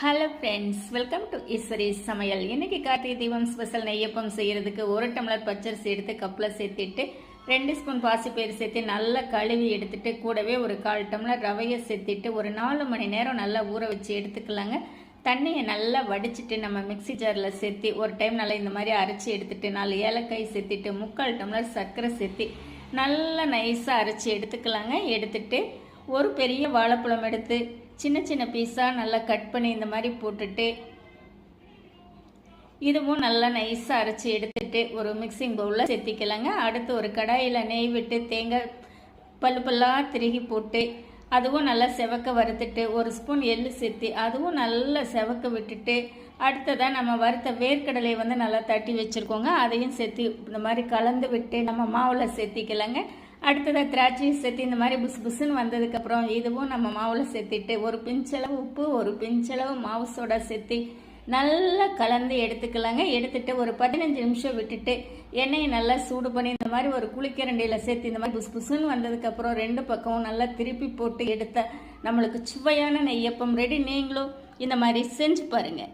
Hello friends welcome to Eswari சமையல் இன்னைக்கு Karthigai Deepam special neyyappam செய்யறதுக்கு ஒரு டம்ளர் பச்சரிசி எடுத்து கப்பில் சேர்த்துட்டு ரெண்டு ஸ்பூன் பாசிப்பயிறு சேர்த்து நல்லா கழுவி எடுத்துட்டு கூடவே ஒரு கால் டம்ளர் ரவையை சேர்த்துட்டு ஒரு நாலு மணி நேரம் நல்லா ஊற வச்சு எடுத்துக்கலாங்க. தண்ணியை நல்லா வடிச்சிட்டு நம்ம மிக்ஸி ஜாரில் சேர்த்து ஒரு டைம் நல்லா இந்த மாதிரி அரைச்சி எடுத்துட்டு நாலு ஏலக்காய் சேர்த்துட்டு முக்கால் டம்ளர் சர்க்கரை சேர்த்து நல்லா நைஸாக அரைச்சி எடுத்துக்கலாங்க. எடுத்துட்டு ஒரு பெரிய வாழைப்பழம் எடுத்து சின்ன சின்ன பீஸாக நல்லா கட் பண்ணி இந்த மாதிரி போட்டுட்டு இதுவும் நல்லா நைஸாக அரைச்சி எடுத்துட்டு ஒரு மிக்சிங் பவுலில் சேர்த்திக்கலாங்க. அடுத்து ஒரு கடாயில் நெய் விட்டு தேங்காய் பல்லு பல்லாக திருகி போட்டு அதுவும் நல்லா செவக்க வறுத்துட்டு ஒரு ஸ்பூன் எள் சேர்த்து அதுவும் நல்லா செவக்க விட்டுட்டு அடுத்ததாக நம்ம வறுத்த வேர்க்கடலை வந்து நல்லா தட்டி வச்சுருக்கோங்க. அதையும் சேர்த்து இந்த மாதிரி கலந்து விட்டு நம்ம மாவில் சேர்த்திக்கலாங்க. அடுத்ததாக திராட்சையும் சேர்த்து இந்த மாதிரி புஸ் புசுன்னு வந்ததுக்கப்புறம் இதுவும் நம்ம மாவில் சேர்த்திட்டு ஒரு பிஞ்சளவு உப்பு ஒரு பிஞ்சளவு மாவு சோடா சேர்த்து நல்லா கலந்து எடுத்துக்கலாங்க. எடுத்துட்டு ஒரு பதினஞ்சு நிமிஷம் விட்டுட்டு எண்ணெயை நல்லா சூடு பண்ணி இந்த மாதிரி ஒரு குளிக்கரண்டியில் சேர்த்து இந்த மாதிரி புஸ் புசுன்னு வந்ததுக்கப்புறம் ரெண்டு பக்கமும் நல்லா திருப்பி போட்டு எடுத்த நம்மளுக்கு சுவையான நெய்யப்பம் ரெடி நீங்களும் இந்த மாதிரி செஞ்சு பாருங்கள்